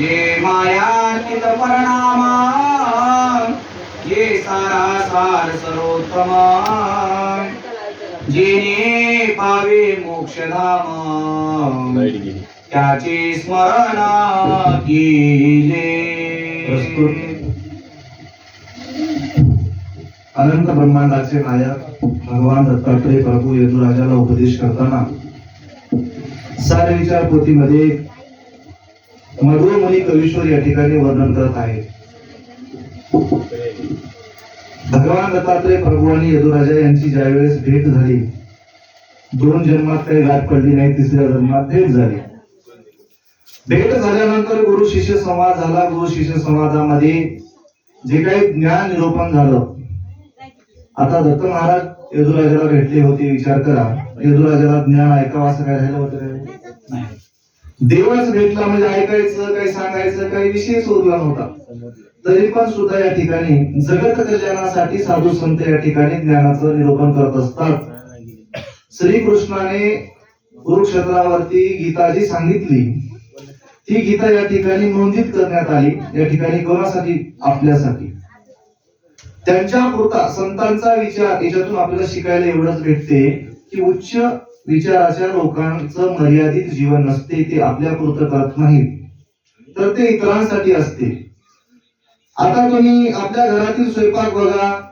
जे मायातीत परिणाम जे सारा सार सर्वोत्तम जेने पावे मोक्षधाम त्याचे स्मरण केले. अनंत ब्रह्मांडाचे नायक भगवान दत्तात्रय प्रभू यदुराजाला उपदेश करताना सार विचार पोथीमध्ये मधुमुनी कवीश्वर या ठिकाणी वर्णन करत आहे भगवान दत्तात्रय प्रभू आणि यदुराजा यांची ज्यावेळेस भेट झाली दोन जन्मात काही गाठ पडली नाही तिसऱ्या जन्मात भेट झाली. भेट झाल्यानंतर गुरु शिष्य संवाद झाला. गुरु शिष्य संवादामध्ये जे काही ज्ञान निरोपण झालं आता दत्त महाराज यदुराजाला भेटले होते विचार करा. यदुराजाला ज्ञान ऐकावं असं काय झालं होतं नाही. देवच भेटला म्हणजे ऐकायचं काही सांगायचं काही विषय उरला नव्हता. तरी पण सुद्धा या ठिकाणी जगत कल्याणासाठी साधू संत या ठिकाणी ज्ञानाचं निरूपण करत असतात. श्रीकृष्णाने कुरुक्षेत्रावरती गीता जी सांगितली. ती गीता या ठिकाणी नोंदित करण्यात आली. या ठिकाणी कोणासाठी? आपल्यासाठी. त्यांच्या पुरता संतांचा विचार याच्यातून आपल्याला शिकायला एवढंच भेटते की उच्च विचाराच्या लोकांचं मर्यादित जीवन नसते ते आपल्या पुरतं करत नाहीत. तर ते इतरांसाठी असते. आता तुम्ही आपल्या घरातील स्वयंपाक बघा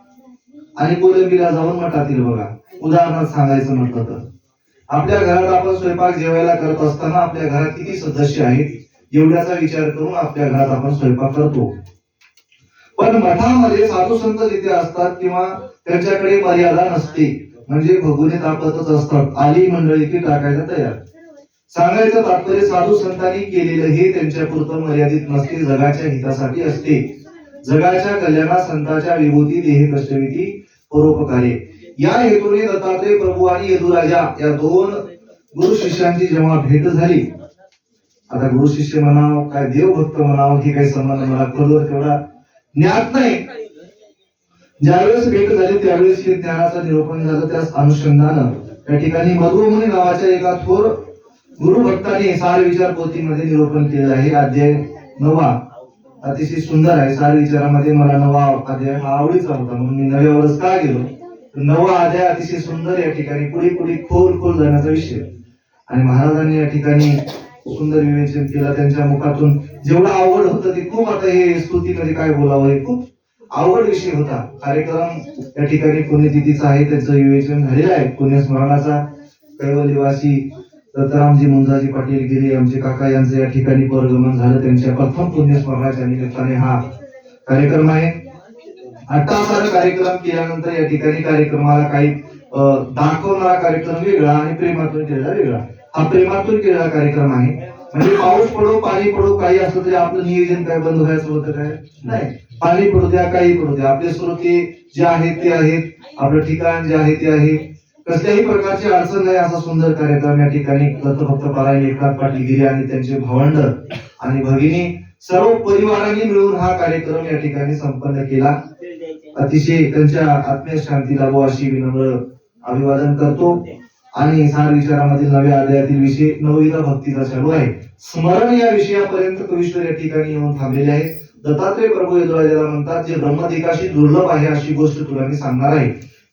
आणि कोलंबीला जाऊन मठातील बघा. उदाहरणार्थ सांगायचं म्हटलं तर आपल्या घरात आपण स्वयंपाक जेवायला करत असताना आपल्या घरात किती सदस्य आहेत एवढ्याचा विचार करून आपल्या घरात आपण स्वयंपाक करतो. पण मठामध्ये साधू संत जिथे असतात किंवा त्यांच्याकडे मर्यादा नसते म्हणजे भगुने तापतच असतात. आली मंडळी की टाकायला तयार. सांगायचं तात्पर्य साधू संतांनी केलेलं हे त्यांच्या पुरतं मर्यादित नसते जगाच्या हितासाठी असते. जगाच्या कल्याणात संतांच्या विभूती देह कष्टविधी परोपकारे. या हेतूने दत्तात्रय प्रभू आणि यदुराजा या दोन गुरु शिष्यांची जेव्हा भेट झाली आता गुरु शिष्य म्हणाव काय देवभक्त म्हणाव हे काही संबंध मला खोलवर तेवढा ज्ञात नाही. ज्यावेळेस भेट झाली त्यावेळेस हे ज्ञानाचं निरूपण झालं. त्याच अनुषंगानं त्या ठिकाणी मधुमनी नावाच्या एका थोर गुरु भक्ताने सार विचार पोथीमध्ये निरूपण केलेलं आहे. अध्याय नवा अतिशय सुंदर आहे. सार विचारामध्ये मला नवा अध्याय हा आवडीचा होता. म्हणून मी नव्यावरच का गेलो? नवा अध्याय अतिशय सुंदर या ठिकाणी पुढे पुढे खोल खोल जाण्याचा विषय. आणि महाराजांनी या ठिकाणी सुंदर विवेचन केला. त्यांच्या मुखातून जेवढं आवड होतं ते खूप आता हे स्तुतीमध्ये काय बोलावं हे खूप आवड विषय होता. कार्यक्रम या ठिकाणी पुण्यतिथीचा आहे त्याचं विवेचन झालेलं आहे. पुणे स्मरणाचा कैवलीवासी दत्तरामजी मुंजाजी पाटील गिरे आमचे काका यांचं या ठिकाणी परगमन झालं. त्यांच्या प्रथम पुण्यस्मरणाच्या निमित्ताने हा कार्यक्रम आहे. अट्टासारा कार्यक्रम केल्यानंतर या ठिकाणी कार्यक्रमाला काही दाखवणारा कार्यक्रम वेगळा आणि प्रेमातून केलेला वेगळा. हा प्रेमातून केलेला कार्यक्रम आहे. म्हणजे पाऊस पडो पाणी पडो काही असलं तरी आपलं नियोजन काय बंद व्हायचं होतं काय? नाही. पाणी पडू द्या काही पडू द्या. आपले स्मृती जे आहेत ते आहेत. आपलं ठिकाण जे आहे ते आहे. कसल्याही प्रकारची अडचण नाही असा सुंदर कार्यक्रम या ठिकाणी दत्तभक्त पारायण एकनाथ पाटील गिरी आणि त्यांचे भावंड आणि भगिनी सर्व परिवारांनी मिळून हा कार्यक्रम या ठिकाणी संपन्न केला. अतिशय त्यांच्या आत्मीय शांती लाभो अशी विनम्र अभिवादन करतो. आणि सार विचारामधील नव्या अध्यायातील विषय नवविधा भक्तीचा चालू आहे. स्मरण या विषयापर्यंत कविश्वर या ठिकाणी येऊन थांबलेले आहेत. दत्तात्रय प्रभू यदुराजाला म्हणतात जे ब्रह्मदेकाशी दुर्लभ आहे अशी गोष्ट तुला मी सांगणार आहे.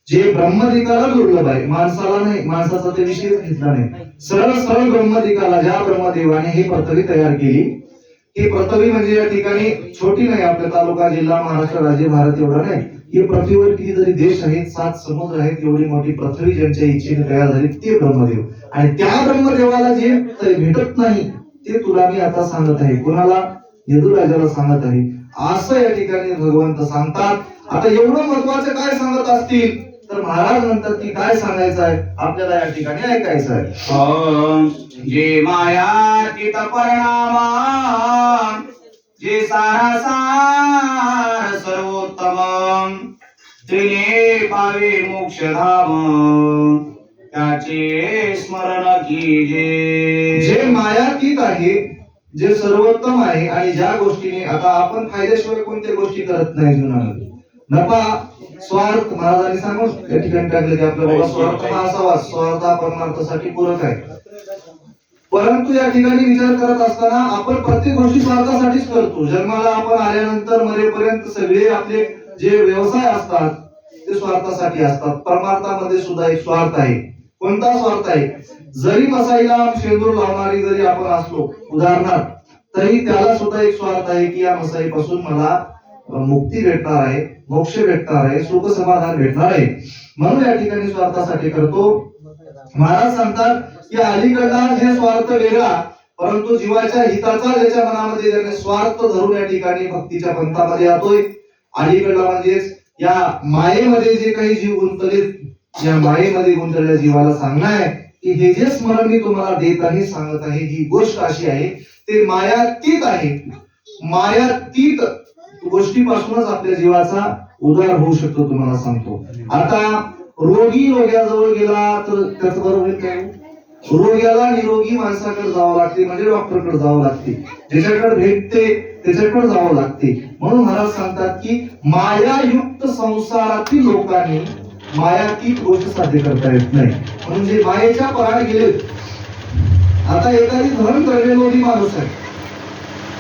जे ब्रह्मदेकाला दुर्लभ आहे माणसाला नाही माणसाचा ते विषयच घेतला नाही. सरळ सरळ ब्रह्मदिकाला ज्या ब्रह्मदेवाने हे पृथ्वी तयार केली ही पृथ्वी म्हणजे या ठिकाणी छोटी नाही आपल्या तालुका जिल्हा महाराष्ट्र राज्य भारत एवढा नाही. ही पृथ्वीवर किती जरी देश आहेत सात समुद्र आहेत एवढी मोठी पृथ्वी ज्यांच्या इच्छेने तयार झाली ते ब्रह्मदेव. आणि त्या ब्रह्मदेवाला जे भेटत नाही ते तुला मी आता सांगत आहे. कोणाला यदुराजाला सांगत आहे. असं या ठिकाणी भगवंत सांगतात. आता एवढं महत्वाचं काय सांगत असतील? तर महाराज म्हणतात की काय सांगायचं आहे? आपल्याला या ठिकाणी ऐकायचं आहे. जे मायातीत परिणाम जे सारा सार सर्वोत्तम त्रिने पावे मोक्षधाम त्याचे स्मरण कीजे. जे मायातीत आहे जे सर्वोत्तम आहे आणि ज्या गोष्टीने आता आपण फायद्याशिवाय कोणत्या गोष्टी करत नाही जीवनामध्ये? नफा स्वार्थ महाराजांनी सांगून या ठिकाणी टाकले की आपल्या बाबा स्वार्थ हा असावा स्वार्थ हा परमार्थासाठी पूरक आहे. परंतु या ठिकाणी विचार करत असताना आपण प्रत्येक गोष्टी स्वार्थासाठीच करतो. जन्माला आपण आल्यानंतर मरेपर्यंत सगळे आपले जे व्यवसाय असतात ते स्वार्थासाठी असतात. परमार्थामध्ये सुद्धा एक स्वार्थ आहे. कोणताच स्वार्थ आहे? जरी मसाईला शेंदूर लावणारी जरी आपण असलो उदाहरणार्थ तरी त्याला सुद्धा एक स्वार्थ आहे की या मसाईपासून मला मुक्ती भेटणार आहे मोक्ष भेटणार आहे सुख समाधान भेटणार आहे. म्हणून या ठिकाणी स्वार्थासाठी करतो. महाराज सांगतात की अलीकडला जे स्वार्थ वेगळा परंतु जीवाच्या हिताचा ज्याच्या मनामध्ये ज्याने स्वार्थ धरून या ठिकाणी भक्तीच्या पंथामध्ये जातोय अलीकडला म्हणजेच या मायेमध्ये जे काही जीव गुंतलेत या मायेमध्ये गुंतलेल्या जीवाला सांगणार आहे की हे जे स्मरण मी तुम्हाला देत आहे सांगत आहे ही गोष्ट अशी आहे ते मायातीत आहे. मायातीत गोष्टीपासूनच आपल्या जीवाचा उद्धार होऊ शकतो तुम्हाला सांगतो. आता रोगी रोग्याजवळ गेला तर त्याच बरोबर काय? रोग्याला निरोगी माणसाकडे जावं लागते म्हणजे डॉक्टरकडे जावं लागते. ज्याच्याकडे भेटते त्याच्याकडे जावं लागते. म्हणून महाराज सांगतात की मायायुक्त संसारातील लोकांनी माया ती गोष्ट साध्य करता येत नाही. म्हणून जे मायेच्या पराड गेले आता एखादी धरण करण्यालोभी माणूस आहे.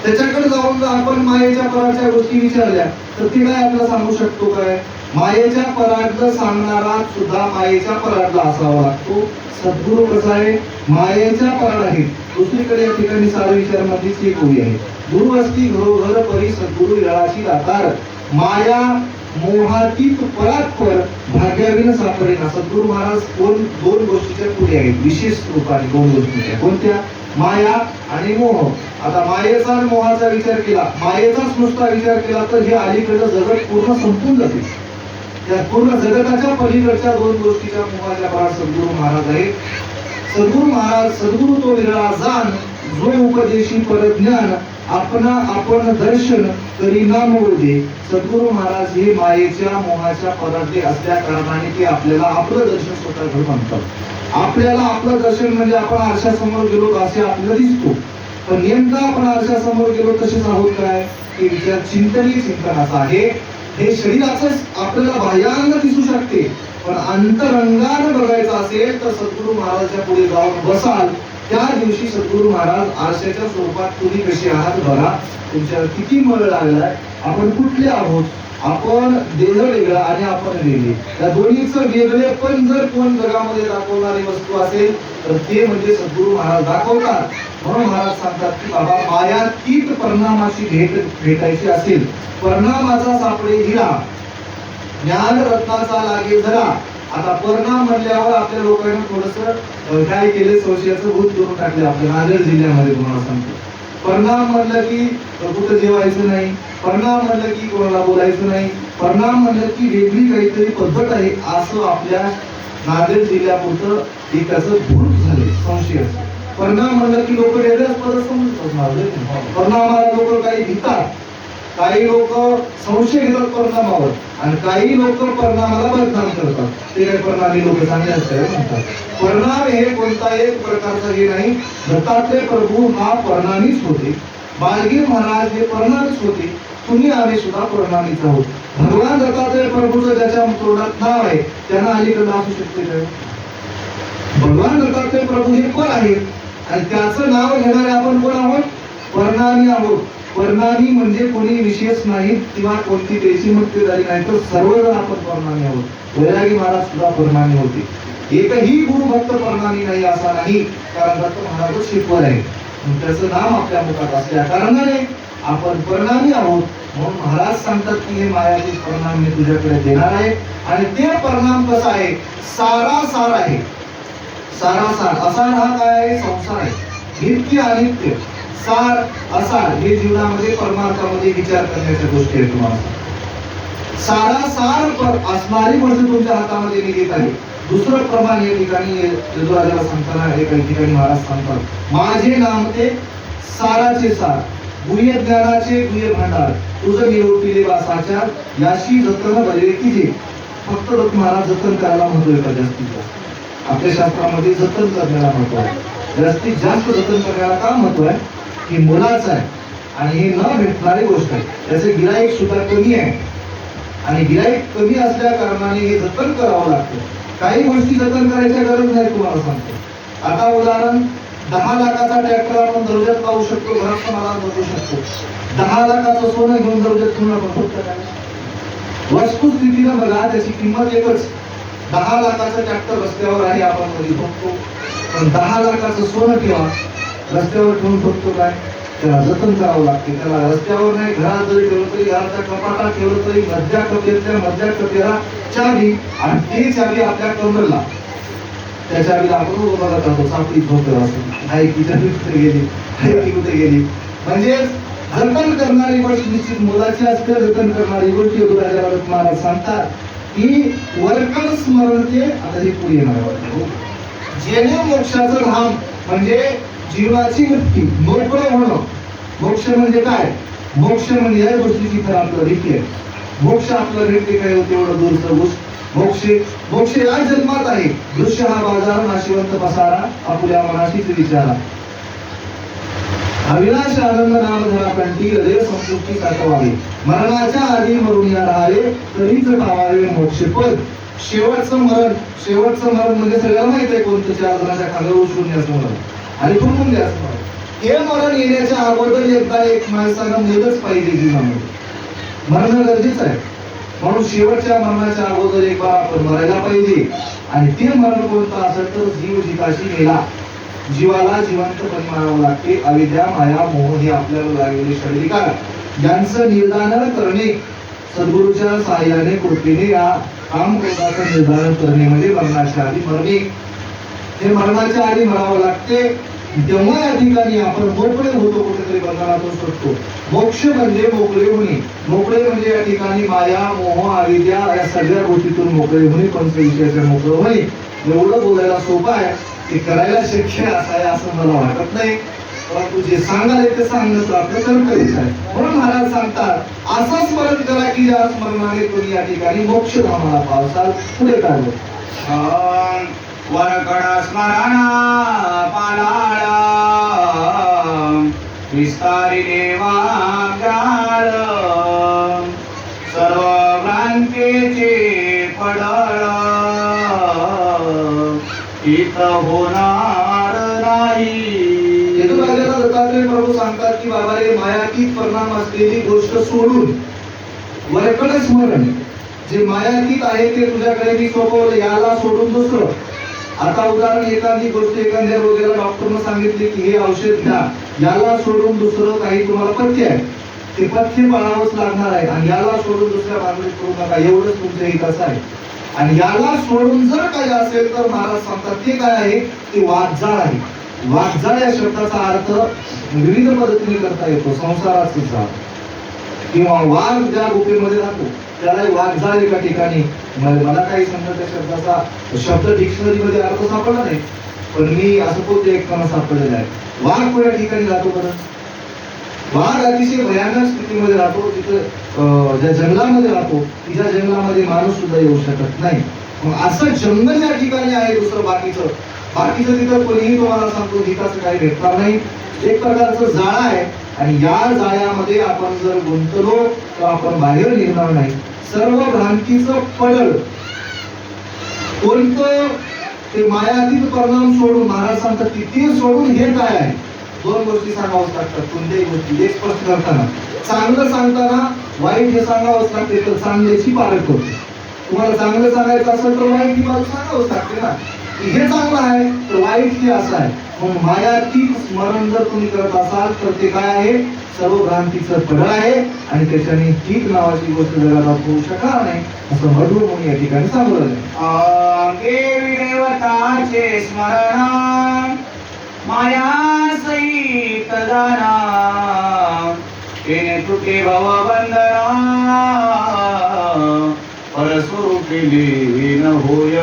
त्याच्याकडे जाऊन जर आपण मायेच्या पराडच्या गोष्टी विचारल्या तर ती काय आपल्याला सांगू शकतो काय? मायेच्या पराडला सांगणारा सुद्धा मायेच्या पराडला असावा लागतो. सद्गुरु कसा आहे मायेच्या पराड आहे. दुसरीकडे या ठिकाणी सार विचारामध्येच एक ओळी आहे. गुरु असती घरोघर परी सद्गुरु यळाची दातार. माया मोहातीत परात्पर भाग्याविन सापडेना सद्गुरु महाराज कोण दोन गोष्टीच्या पुढे आहेत. विशेष रूपाने दोन गोष्टीच्या. कोणत्या? माया आणि मोह. आता मायेचा आणि मोहाचा विचार केला. मायेचाच नुसता विचार केला तर हे अलीकडं जगत पूर्ण संपून जाते. त्या पूर्ण जगताच्या पलीकडच्या दोन गोष्टीच्या मोहाच्या परात सद्गुरु महाराज आहेत. सद्गुरु महाराज सद्गुरु तो विरळा जाण जो उपदेशी परज्ञान आपणा आपण दर्शन तरी नाम दे सद्गुरु महाराज हे मायेच्या मोहाच्या पराठे असल्या कारणाने ते आपल्याला आपलं दर्शन स्वतः घडून आपल्याला आपलं दर्शन म्हणजे आपण आरशासमोर गेलो असे आपल्याला दिसतो. पण नेमका आपण आरशासमोर गेलो तसेच आहोत काय? की विचार चिंतनीय चिंतन असं आहे. हे शरीराच आपल्याला बाह्यांना दिसू शकते. पण अंतरंगाने बघायचं असेल तर सद्गुरु महाराजच्या पुढे जाऊन बसाल. त्या दिवशी सद्गुरु महाराज आरशाच्या स्वरूपात तुम्ही कसे आहात बघा. तुमच्यावर किती मळ लागलाय. आपण कुठले आहोत? आपण देह वेगळा आणि आपण वेगळे. या दोन्हीचं वेगळे पण जर कोण जगामध्ये दाखवणारी वस्तू असेल तर ते म्हणजे सद्गुरु महाराज दाखवतात. म्हणून महाराज सांगतात की बाबा मायातीत परिणामाची भेट भेटायची असेल. परिणामाचा सापडे हिरा ज्ञान रत्नाचा लागे जरा आता परिणाम म्हणल्यावर आपल्या लोकांनी थोडस काय केले संशयाचं भूत करून टाकले आपल्या नांदेड जिल्ह्यामध्ये तुम्हाला सांगतो. परिणाम म्हणलं की कुठं जेवायचं नाही. परिणाम म्हणलं की कोणाला बोलायचं नाही. परिणाम म्हणलं की वेगळी काहीतरी पद्धत आहे असं आपल्या नांदेड जिल्ह्यापुरतं एक त्याचं भूत झाले संशय परिणाम म्हणलं की लोक वेगळ्याच पद्धत समजतात परिणामाला लोक काही भितात. काही लोक संशय घेतात परिणामावर आणि काही लोक परिणामाला बदनाम करतात. ते काही परिणामी लोक चांगले असतात म्हणतात. परिणाम हे कोणता एक प्रकारचा हे नाही. दत्तात्रय प्रभू हा परिणामीच होते. बालगीर महाराज हे परिणामीच होते. तुम्ही आम्ही सुद्धा परिणामीच आहोत. भगवान दत्तात्रय प्रभूचं ज्याच्या तोंडात नाव आहे त्यांना अलीकडे असू शकते काय भगवान दत्तात्रय प्रभू हे पण आहेत. आणि त्याचं नाव घेणारे आपण कोण आहोत? परिणामी आहोत. परिणामी म्हणजे कोणी विशेष नाही किंवा कोणती त्याची मुक्तीदारी नाही तर सर्वजण आपण परिणामी आहोत. वैरागी महाराज सुद्धा परिणामी होते. एकही गुरु भक्त परिणामी नाही असा नाही कारण दत्त महाराज शिकवण आहे त्याचं नाम आपल्या मुखात असल्या कारणाने आपण परिणामी आहोत. म्हणून महाराज सांगतात की हे मायाचे परिणाम मी तुझ्याकडे देणार आहे. आणि ते परिणाम कसा आहे? सारा सार आहे. सारासार असार हा काय आहे? संसार आहे. नित्य अनित्य. सार असार हे जीवनामध्ये परमार्थामध्ये विचार करण्याच्या गोष्टी आहेत तुम्हाला. सारासार प- असणारी म्हणजे तुमच्या हातामध्ये मी आहे. दुसरं प्रमाण या ठिकाणी यजुराजाला सांगताना एका ठिकाणी महाराज सांगतात. माझे नाम ते साराचे सार. गुह्य ज्ञानाचे गुह्य भांडार. तुझं निरोपिले वासाच्या याशी जतन भजले की जे फक्त दत्त महाराज जतन करायला म्हणतोय का जास्तीत जास्त? आपल्या शास्त्रामध्ये जतन करण्याला म्हणतो आहे. जास्तीत जास्त जतन करण्याला का महत्त्व आहे? ही मुलाचं आहे. आणि हे न भेटणारी गोष्ट आहे. त्याचे गिराईक सुद्धा कमी आहे. आणि गिराईक कमी असल्या कारणाने हे जतन करावं लागतं. काही गोष्टी जतन करायच्या गरज नाही तुम्हाला सांगतो. आता उदाहरण दहा लाखाचा ट्रॅक्टर आपण दर्जात पाहू शकतो घरात मला बघू शकतो. दहा लाखाचं सोनं घेऊन दर्जात ठेवून आपण फक्त काय? वस्तुस्थितीनं बघा त्याची किंमत एकच. दहा लाखाचं ट्रॅक्टर रस्त्यावर आहे आपण कधी बघतो. पण दहा लाखाचं सोनं ठेवा. रस्त्यावर ठेवून बघतो काय? त्याला जतन करावं लागते. त्याला रस्त्यावर नाही घरात जरी ठेवलं तरी घराच्या कपाटात ठेवलं तरी मध्या कपेतल्या मध्या कपेला चावी आणि ती चावी आपल्या कमरला त्या चावीला आपण उभा राहतो. सापडी झोपतो असं आई की चावी कुठे गेली? आई की कुठे गेली? म्हणजे जतन करणारी गोष्ट निश्चित मुलाची असते जतन करणारी गोष्ट योगराजा महाराज सांगतात की वर्कण स्मरण ते आता हे पुढे येणार आहे. जेणे मोक्षाचं धाम. म्हणजे जीवाची वृत्ती मोकळं होणं. मोक्ष म्हणजे काय? मोक्ष म्हणजे या गोष्टीची खरं आपलं रीती आहे. मोक्ष आपलं रीती काय होते एवढं दूरचं गोष्ट. मोक्ष मोक्ष या जन्मात आहे. दृश्य हा बाजार नाशिवंत पसारा आपल्या मनाशीच विचारा. अविनाश आनंद नाम धरा कंठी हृदय संपुष्टी साठवावे. मरणाच्या आधी मरून या राहावे तरीच पावावे मोक्ष पद शेवटचं मरण शेवटचं मरण म्हणजे सगळ्याला माहीत आहे कोणतं चार जणांच्या खांद्यावर उचलून द्यायचं मरण. आणि कुठून द्यायचं हे मरण येण्याच्या अगोदर एकदा एक माणसानं मेलच पाहिजे जीवनामध्ये मरण गरजेचं आहे. म्हणून शेवटच्या मरणाच्या अगोदर एक बार आपण मरायला पाहिजे. आणि ते मरण कोणतं असेल तर जीव जिताशी गेला जीवाला जिवंतपणे मारावं लागते. अविद्या माया मोह हे आपल्याला लागलेले शारीरिक ज्यांचं निर्धारण करणे सद्गुरूच्या सहाय्याने कृपेने या काम निर्धारण करणे म्हणजे मरणाच्या आधी मरणे. हे मरणाच्या आधी म्हणावं लागते तेव्हा या ठिकाणी आपण मोकळे होतो कुठेतरी बंधनातून सुटतो. मोक्ष म्हणजे मोकळे होणे. मोकळे म्हणजे या ठिकाणी माया मोह अविद्या या सगळ्या गोष्टीतून मोकळे होणे पंच विषयाचे मोकळे होणे. एवढं बोलायला सोपं आहे ते करायला शक्य असाय असं मला वाटत नाही. परंतु जे सांगाल ते सांगणं आपलं कर्तव्यच आहे. म्हणून महाराज सांगतात असं स्मरण करा की या स्मरणाने तुम्ही या ठिकाणी मोक्ष धामाला पावसाल. पुढे काढलं वरकड स्मरण पालाळ विस्तारी देवाग्राळ. सर्व भ्रांतीचे पडळ. इत होणार नाही. प्रभू सांगतात की बाबा रे मायातीत परिणाम असलेली गोष्ट सोडून वरकड स्मरण जे मायातीत आहे ते तुझ्याकडे मी सोपवलं याला सोडून दुसरं. आता उदाहरण एखादी गोष्ट एखाद्या रोग्याला डॉक्टरनं सांगितले की हे औषध घ्या. याला सोडून दुसरं काही तुम्हाला पथ्य आहे. ते पथ्य पाळावंच लागणार आहे आणि याला सोडून दुसऱ्या भानगडीत करू नका. एवढंच तुमचं हित असं आहे. आणि याला सोडून जर काही असेल तर महाराज सांगतात ते काय आहे? ते वाटजाळ आहे. वाटजाळ या शब्दाचा अर्थ विविध पद्धतीने करता येतो. संसाराचा जाळ किंवा वाघ ज्या गुफेमध्ये राहतो त्याला वाघजाळ एका ठिकाणी. मला काही समजा त्या शब्दाचा शब्द डिक्शनरी मध्ये अर्थ सापडला नाही पण मी असं बोलतो एक काना सापडलेला आहे. वाघ कोणत्या ठिकाणी राहतो बरं? वाघ अतिशय भयानक स्थितीमध्ये राहतो तिथं ज्या जंगलामध्ये राहतो की ज्या जंगलामध्ये माणूस सुद्धा येऊ शकत नाही. मग असं जंगल या ठिकाणी आहे दुसरं बाकीचं. बाकीचं तिथं कोणीही तुम्हाला सांगतो हिताचं काही भेटणार नाही. एक प्रकारचं जाळं आहे. आणि या जाळ्यामध्ये आपण जर गुंतलो तर आपण बाहेर निघणार नाही. सर्व भ्रांतीचं पडल कोणतं? ते मायातीत परिणाम सोडून महाराज सांगतात किती सोडून हे काय आहे? दोन गोष्टी सांगावंच लागतात कोणत्याही गोष्टी. एक स्पष्ट करताना. चांगलं सांगताना वाईट हे सांगावंच लागते तर चांगल्याची पारख होते. तुम्हाला चांगलं सांगायचं असेल तर वाईट ही बाजू सांगावंच लागते ना. हे चांगलं आहे तर वाईट हे असं आहे. मग मायातीत स्मरण जर तुम्ही करत असाल तर ते काय आहे? सर्व भ्रांतीचं पडळ आहे आणि त्याच्याने तीच नावाची गोष्ट जगाला होऊ शकणार नाही असं मधुर म्हणून या ठिकाणी सांगलं देवी देवताचे स्मरण माया सहित जाना तुटे भव बंधना परस्वरूपी लीन होय.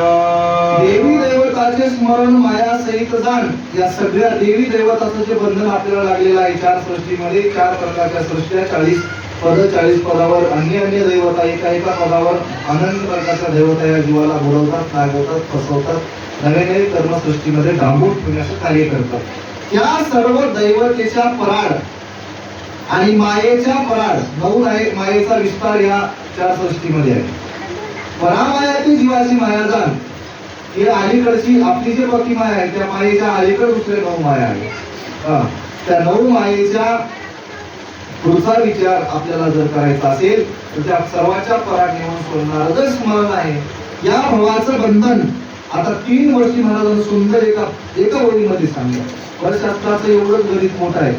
देवी स्मरण माया सहित जाण. या सगळ्या देवी देवताचं जे बंधन आपल्याला लागलेलं आहे चार सृष्टीमध्ये चार प्रकारच्या सृष्ट्या चाळीस पद चाळीस पदावर अन्य अन्य देवता एका एका पदावर अनंत प्रकारच्या देवता या जीवाला बोलवतात नागवतात फसवतात. नवे नवे कर्मसृष्टीमध्ये डांबून ठेवण्याचं कार्य करतात. या सर्व दैवतेच्या पराड आणि मायेच्या पराड नऊ आहे मायेचा विस्तार या चार सृष्टीमध्ये आहे. परामायाची जीवाची माया जाण हे अलीकडची आपली जी बाकी माया आहे त्या मायेच्या अलीकडे दुसरे नऊ माया आहे त्या नऊ मायेच्या पुढचा विचार आपल्याला जर करायचा असेल तर त्या सर्वाच्या पराग नेऊन सोडणार जर स्मरण आहे या भावाचं बंधन आता तीन वर्षी महाराजांना सुंदर एका एका ओळीमध्ये सांगितलं परशास्त्राचं एवढंच गणित मोठं आहे.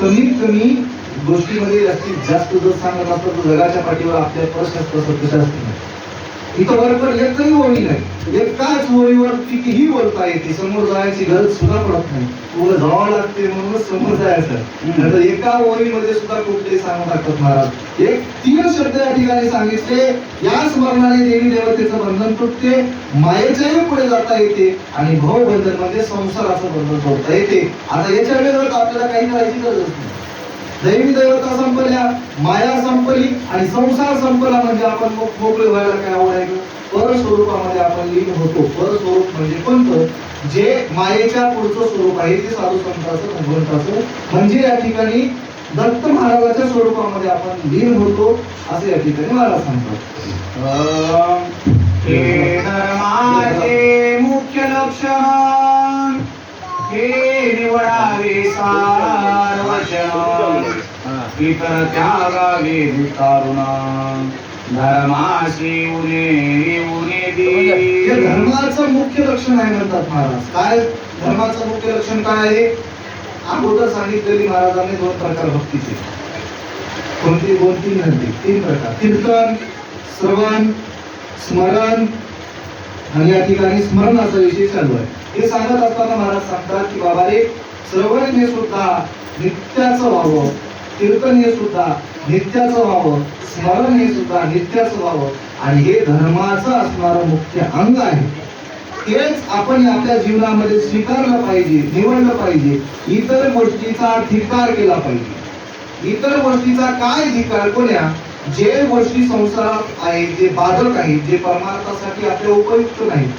कमीत कमी गोष्टीमध्ये जास्तीत जास्त जर सांगत असतं तर जगाच्या पाठीवर आपल्या परशास्त्रासारखं शास्त्र इथं वरकर एकही ओळी नाही. एकाच ओळीवर कितीही बोलता येते समोर जायची गरज सुद्धा पडत नाही. पुढे जावं लागते म्हणूनच समोर जायचं नाहीतर एका ओळीमध्ये सुद्धा कुठले सांगू टाकत महाराज एक तीन शब्द या ठिकाणी सांगितले या स्मरणाने देवी देवतेचं बंधन तुटते मायेच्याही पुढे जाता येते आणि भाऊ बंधन म्हणजे संसाराचं बंधन तोडता येते. आता याच्या वेळेवर आपल्याला काही करायची गरज नाही. दैवी देवता संपल्या माया संपली आणि संसार संपला म्हणजे आपण मो- मोकळे व्हायला काय आवडायचं पर स्वरूपामध्ये आपण लीन होतो. परस्वरूप म्हणजे कोणतं? जे मायेच्या पुढचं स्वरूप आहे ते साधू संतांचं भगवंताचं म्हणजे या ठिकाणी दत्त महाराजाच्या स्वरूपामध्ये आपण लीन होतो असे या ठिकाणी महाराज सांगतात. धर्माचे मुख्य लक्षण. हे निवडावे सार वचन. इतर त्यागावे वितारुण धर्माशी उने उने दे. धर्माचं मुख्य लक्षण आहे म्हणतात महाराज. काय धर्माचं मुख्य लक्षण काय आहे? अगोदर सांगितलेली महाराजांनी दोन प्रकार भक्तीचे. कोणती? दोन तीन नंदी? तीन प्रकार. कीर्तन श्रवण स्मरण. आणि या ठिकाणी स्मरणाचा विषय चालू आहे. हे सांगत असताना महाराज सांगतात की बाबा रे श्रवण हे सुद्धा नित्याचं व्हावं कीर्तन हे सुद्धा नित्याचं व्हावं स्मरण हे सुद्धा नित्याचं व्हावं. आणि हे धर्माचं असणारं मुख्य अंग आहे. तेच आपण आपल्या जीवनामध्ये स्वीकारलं पाहिजे निवडलं पाहिजे. इतर गोष्टीचा धिकार केला पाहिजे. इतर गोष्टीचा काय धिकार कोण्या? जे गोष्टी संसारात आहेत जे बाधक आहेत जे परमार्थासाठी आपल्या उपयुक्त नाहीत.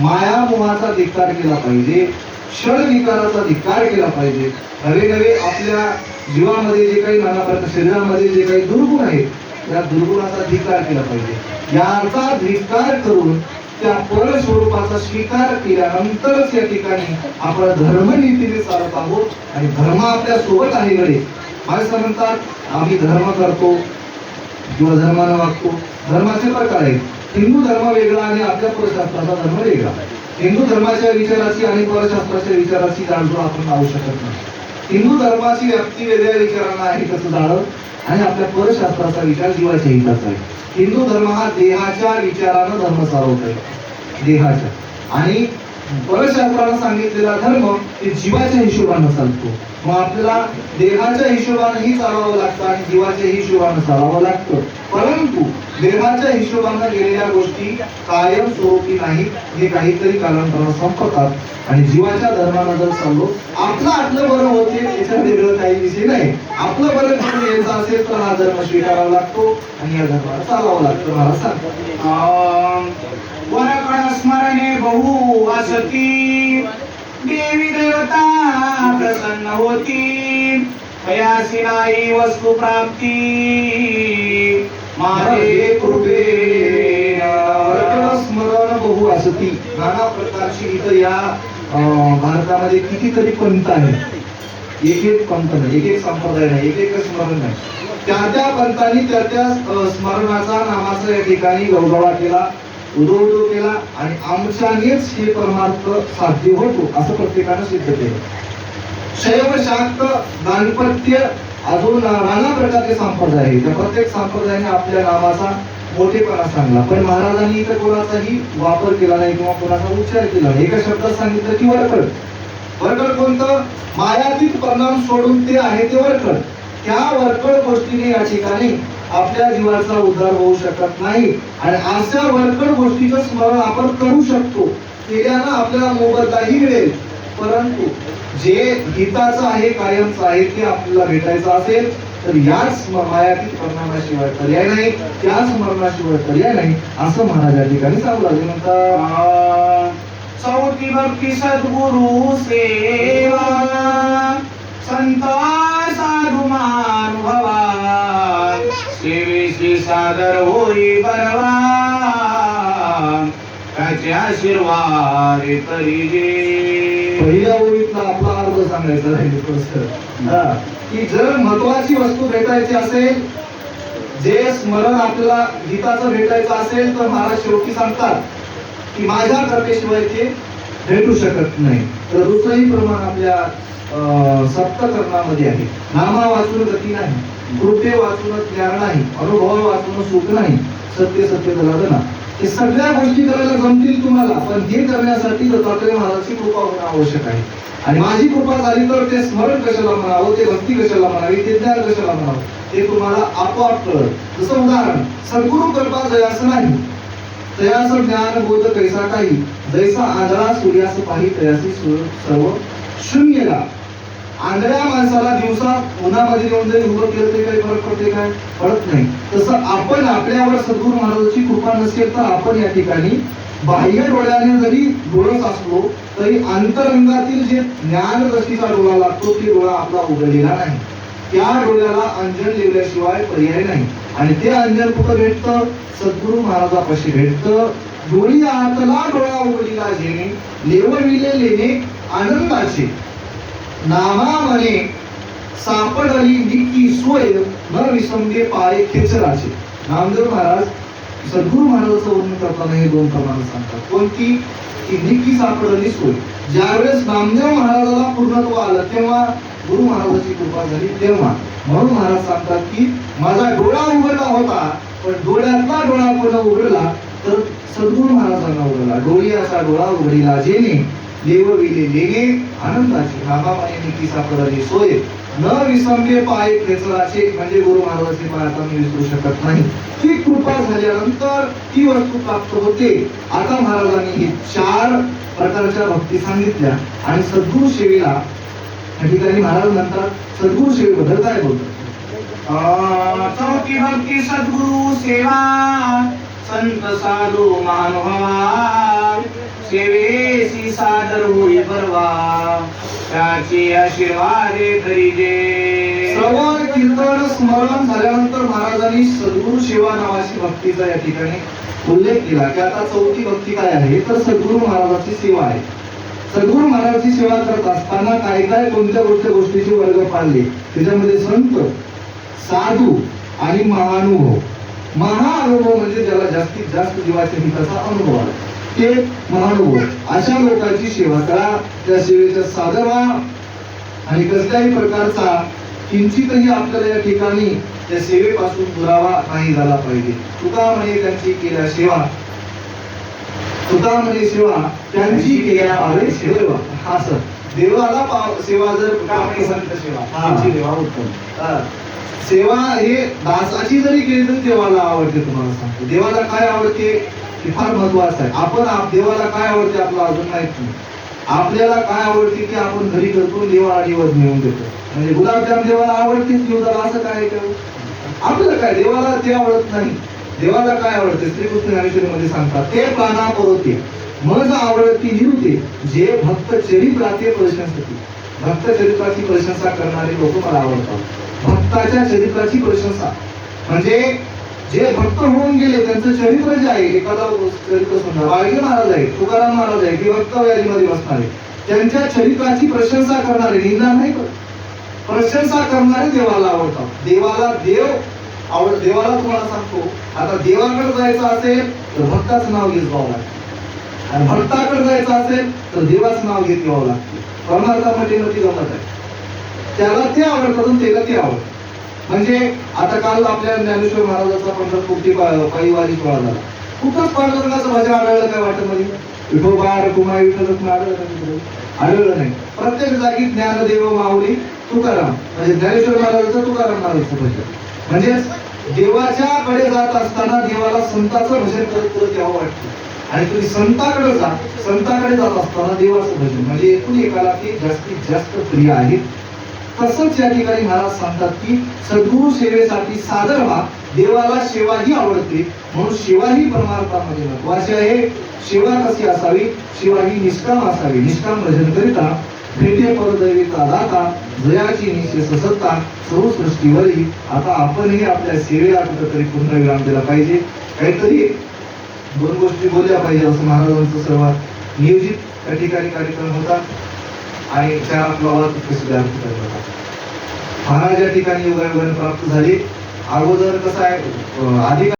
मायामोहाचा धिक्कार केला पाहिजे क्षण विकाराचा धिक्कार केला पाहिजे. नवे नवे आपल्या जीवामध्ये जे काही नाना शरीरामध्ये जे काही दुर्गुण आहेत त्या दुर्गुणाचा धिक्कार केला पाहिजे. याचा धिक्कार करून त्या पर स्वरूपाचा स्वीकार केल्यानंतरच या ठिकाणी आपण धर्मनीतीने चालत आहोत आणि धर्म आपल्यासोबत आहे गडे. माणसं म्हणतात आम्ही धर्म करतो किंवा धर्मानं वागतो. धर्माचे प्रकार आहेत. हिंदू धर्म वेगळा आणि आपल्या परशास्त्राचा धर्म वेगळा. हिंदू धर्माच्या विचाराची आणि परशास्त्राच्या विचाराची जाणतो आपण लावू शकत नाही. हिंदू धर्माची व्याप्ती वेगळ्या विचारांना आहे तसं जाणं आणि आपल्या परशास्त्राचा विचार जीवाच्या हिताचा आहे. हिंदू धर्म हा देहाच्या विचारानं धर्म चालवत आहे. देहाच्या. आणि परशास्त्रानं सांगितलेला धर्म हे जीवाच्या हिशोबानं चालतो. मग आपल्याला देहाच्या हिशोबानेही चालवावं लागतं आणि जीवाच्या हिशोबानं चालावं लागतं. परंतु देहाच्या हिशोबानं गेलेल्या गोष्टी कायम स्वरूपी नाहीत हे काहीतरी कालांतरानं संपतात. आणि जीवाच्या धर्मानं जर चाललो आपलं आपलं बरं होते याच्या वेगळं काही विषय नाही. आपलं बरं करून यायचं असेल तर हा धर्म स्वीकारावा लागतो आणि या धर्माला चालावं लागतं मला सांगतो. वरकड स्मरणे बहु असती देवी देवता प्रसन्न होती हयासी नाही वस्तू प्राप्ती. माझे कृपे स्मरण बहु असती नाना प्रकारची इथं या भारतामध्ये कितीतरी पंथ आहेत. एक एक पंथ नाही एक एक संप्रदाय नाही एक एक स्मरण नाही. त्या त्या पंथांनी त्या त्या स्मरणाचा नामाचा या ठिकाणी गौरवा केला. उदो केला आणि आमच्यानेच हे परमार्थ साध्य होतो असं प्रत्येकानं सिद्ध केलं. शैव शाक्त दाम्पत्य अजून नाना प्रकारचे संप्रदाय आहे त्या प्रत्येक संप्रदायाने आपल्या नामाचा मोठेपणा सांगला. पण महाराजांनी इथं कोणाचाही वापर केला नाही किंवा कोणाचा उच्चार केला नाही. एका शब्दात सांगितलं की वरकड. वरकड कोणतं? मायातीत परिणाम सोडून ते आहे ते वरकड. त्या वरकड गोष्टीने या ठिकाणी आपल्या जीवाचा उद्धार होऊ शकत नाही. आणि अशा वरकड गोष्टीचं स्मरण आपण करू शकतो. केल्यानं आपल्याला मोबदलाही मिळेल. परंतु जे हिताचं आहे कायमचं आहे ते आपल्याला भेटायचं असेल तर याच मायातील मायातीत परिणामाशिवाय पर्याय नाही. त्या स्मरणाशिवाय पर्याय नाही असं महाराज या ठिकाणी सांगू लागले म्हणतात चौथी भक्ती सद्गुरु सेवा संत साधू मानुभवा. सेवेशी सादर होई परवा त्याच्या आशीर्वाद तरी जे पहिल्या ओळीतला आपला अर्थ सांगायचा राहील की जर महत्वाची वस्तू भेटायची असेल जे स्मरण आपल्याला गीताचं भेटायचं असेल तर महाराज शेवटी सांगतात की माझ्या कृपेशिवाय ते भेटू शकत नाही. तर दुसरंही प्रमाण आपल्या अं, आहे. नामा वाचून गती नाही कृपे वाचून ज्ञान नाही अनुभव वाचून सुख नाही सत्य सत्य ना हे सगळ्या गोष्टी करायला जमतील तुम्हाला पण हे करण्यासाठी दत्तात्रय महाराजची कृपा होणं आवश्यक आहे. आणि माझी कृपा झाली तर ते स्मरण कशाला म्हणावं ते भक्ती कशाला म्हणावी ते ज्ञान कशाला म्हणावं ते तुम्हाला आपोआप कळत जसं उदाहरण सद्गुरु कृपा जयास नाही. तयास ज्ञान बोध कैसा काही जैसा आंधळा सूर्यास पाही तयासी सर्व शून्यला. आंधळ्या माणसाला दिवसा उन्हामध्ये येऊन जरी उभं केलं तरी काही फरक पडते काय पडत नाही. तसं आपण आपल्यावर सद्गुरू महाराजांची कृपा नसेल तर आपण या ठिकाणी बाह्य डोळ्याने जरी डोळस असलो तरी अंतरंगातील जे ज्ञान दृष्टीचा डोळा लागतो ते डोळा आपला उघडलेला नाही. त्या डोळ्याला अंजन लिहिल्याशिवाय पर्याय नाही. आणि ते अंजन कुठं भेटतं? सद्गुरू महाराजापाशी भेटतं. डोळी आतला डोळा उघडीला घेणे लेवविले लेणे आनंदाचे. नामा सापडली निकी सोय न विसंगे पाय खेचराचे. नामदेव महाराज सद्गुरु महाराजाचं वर्णन करताना हे दोन प्रमाण सांगतात. कोणती? की निकी सापडली सोय. ज्यावेळेस नामदेव महाराजाला पूर्णत्व आलं तेव्हा गुरु महाराजाची कृपा झाली तेव्हा. म्हणून महाराज सांगतात की माझा डोळा उघडला होता पण डोळ्यातला डोळा कोणा उघडला तर सद्गुरु महाराजांना उघडला. डोळी असा डोळा उघडीला जेणे देवविले लेणे आनंदाची. नामामाने निकी सापडली सोय. न विसंबे पाय खेचराचे म्हणजे गुरु महाराजांचे पाय आता मी विसरू शकत नाही. ती कृपा झाल्यानंतर ती वस्तू प्राप्त होते. आता महाराजांनी ही चार प्रकारच्या भक्ती सांगितल्या आणि सद्गुरु सेवेला म्हणजे या ठिकाणी महाराज म्हणतात सद्गुरु सेवेबद्दल काय बोलतात? अं, चौथी भक्ती सद्गुरु सेवा. संत साधू महानुभावा सेवेसी सादर होई परवा. त्याची आशीर्वादे करीजे श्रवण कीर्तन स्मरण झाल्यानंतर महाराजांनी सद्गुरु शिवा नावाची भक्तीचा या ठिकाणी उल्लेख केला. की आता चौथी भक्ती काय आहे? तर सद्गुरु महाराजाची सेवा आहे. सद्गुरु महाराजांची सेवा करत असताना काय काय कोणत्या कोणत्या गोष्टीचे वर्ग पाळले त्याच्यामध्ये संत साधू आणि महानुभव. महाअनुभव म्हणजे ज्याला जास्तीत जास्त जीवाच्या हिताचा अनुभव आला ते महानुभव अशा लोकांची सेवा करा. त्या सेवेच्या सादर व्हा. आणि कसल्याही प्रकारचा किंचितही आपल्याला या ठिकाणी त्या सेवेपासून दुरावा नाही झाला पाहिजे. तुका म्हणे त्यांची केल्या सेवा. तुका म्हणे सेवा त्यांची केल्या पावे सेवा असं देवाला पाव सेवा जर का संत सेवा. हा. सेवा उत्तम. हा. सेवा हे दासाची जरी केली तरी देवाला आवडते तुम्हाला सांगतो. देवाला काय आवडते हे फार महत्वाचं आहे. आपण देवाला काय आवडते आपलं अजून माहीत नाही. आपल्याला काय आवडते की आपण घरी करतो देवाला दिवस मिळवून देतो. म्हणजे गुलाबजाम देवाला आवडतेच जीवदाला असं काय आहे का? आपल्याला काय? देवाला ते आवडत नाही. देवाला काय आवडते? श्रीकृष्ण ज्ञानेश्वरीमध्ये सांगतात ते प्राणा करते मज आवडती निरुते जे भक्त चरित्राचे प्रशंसती भक्त चरित्राची प्रशंसा करणारे लोक मला आवडतात. भक्ताच्या चरित्राची प्रशंसा. म्हणजे जे भक्त होऊन गेले त्यांचं चरित्र जे आहे एखादा चरित्र सुद्धा वाळगे महाराज आहे तुकाराम महाराज आहे की भक्त व्याधीमध्ये बसणारे त्यांच्या चरित्राची प्रशंसा करणारे निंदा नाही करत. प्रशंसा करणारे देवाला आवडतात. देवाला देव आवड देवाला तुम्हाला सांगतो आता देवाकडे जायचं असेल तर भक्ताचं नाव घेत जावं लागतं. आणि भक्ताकडे जायचं असेल तर देवाचं नाव घेत घ्यावं लागतं. परमार्थामध्ये ती गमत आहे. त्याला ते आवडतात आणि त्याला ते आवडतं म्हणजे आता काल आपल्या ज्ञानेश्वर महाराजाचा पंढरपूरची कुठे पायी वारी सोहळा झाला. कुठंच पांडुरंगाचं भजन आढळलं काय वाटत मध्ये म्हणजे? विठोबा रकुमा विठ्ठल आढळलं आढळलं नाही. प्रत्येक जागी ज्ञानदेव माऊली तुकाराम. म्हणजे ज्ञानेश्वर महाराजाचं तुकाराम महाराजाचं भजन. म्हणजे देवाच्या कडे जात असताना देवाला संताचं भजन करत करत यावं वाटतं. आणि तुम्ही संताकडे जा संताकडे जात असताना देवाचं भजन. म्हणजे एकूण एकाला ते जास्तीत जास्त प्रिय आहे. तसंच या ठिकाणी महाराज सांगतात की सद्गुरु सेवेसाठी सादर व्हा. देवाला सेवा ही आवडते. म्हणून सेवा ही परमार्थामध्ये महत्वाची आहे. सेवा कशी असावी? सेवा ही निष्काम असावी. निष्काम भजन करिता भेटे परदैविता दाता जयाची निशेष सत्ता सर्वसृष्टीवरही आता आपणही आपल्या सेवेला कुठंतरी पूर्णविराम दिला पाहिजे. काहीतरी दोन गोष्टी बोलल्या पाहिजे असं महाराजांचं सर्वात नियोजित त्या ठिकाणी कार्यक्रम होता. आणि चार त्या तिथे सुद्धा अर्थ करत महाराज या ठिकाणी योगायोगाने प्राप्त झाली. अगोदर कसं आहे? अं, अधिक